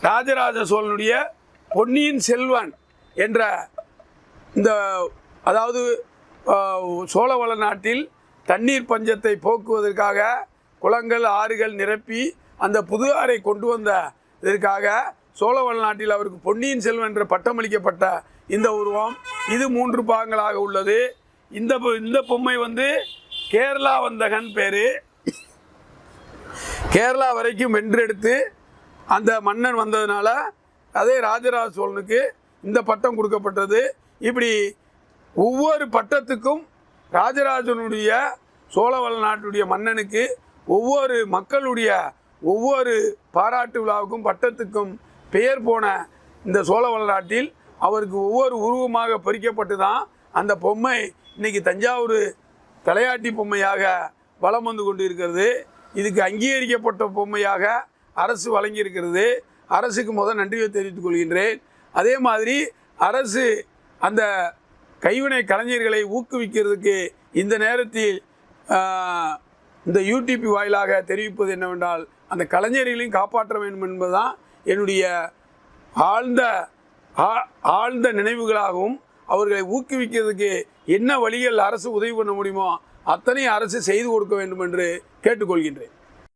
ராஜராஜ சோழனுடைய பொன்னியின் செல்வன் என்ற இந்த அதாவது சோழவள நாட்டில் தண்ணீர் பஞ்சத்தை போக்குவதற்காக குளங்கள் ஆறுகள் நிரப்பி அந்த புது ஆறை கொண்டு வந்த இதற்காக சோழவள நாட்டில் அவருக்கு பொன்னியின் செல்வன் என்ற பட்டமளிக்கப்பட்ட இந்த உருவம் இது மூன்று பாகங்களாக உள்ளது. இந்த பொ- இந்த பொம்மை வந்து கேரளா வந்தகன் பேர். கேரளா வரைக்கும் வென்றெடுத்து அந்த மன்னன் வந்ததுனால அதே ராஜராஜ சோழனுக்கு இந்த பட்டம் கொடுக்கப்பட்டது. இப்படி ஒவ்வொரு பட்டத்துக்கும் ராஜராஜனுடைய சோழவள நாட்டுடைய மன்னனுக்கு ஒவ்வொரு மக்களுடைய ஒவ்வொரு பாராட்டு விழாவுக்கும் பட்டத்துக்கும் பெயர் போன இந்த சோழவள நாட்டில் அவருக்கு ஒவ்வொரு உருவமாக பொறிக்கப்பட்டு தான் அந்த பொம்மை இன்னைக்கு தஞ்சாவூர் தலையாட்டி பொம்மையாக வலம் வந்து கொண்டு இருக்கிறது இதுக்கு அங்கீகரிக்கப்பட்ட பொம்மையாக அரசு வழங்கியிருக்கிறது. அரசுக்கு முதல் நன்றியை தெரிவித்துக் கொள்கின்றேன். அதே மாதிரி அரசு அந்த கைவினை கலைஞர்களை ஊக்குவிக்கிறதுக்கு இந்த நேரத்தில் இந்த யூடிபி வாயிலாக தெரிவிப்பது என்னவென்றால் அந்த கலைஞர்களையும் காப்பாற்ற வேண்டும் என்பதுதான் என்னுடைய ஆழ்ந்த ஆ- ஆழ்ந்த நினைவுகளாகவும் அவர்களை ஊக்குவிக்கிறதுக்கு என்ன வழிகள் அரசு உதவி பண்ண முடியுமோ அத்தனை அரசு செய்து கொடுக்க வேண்டும் என்று கேட்டுக்கொள்கின்றேன்.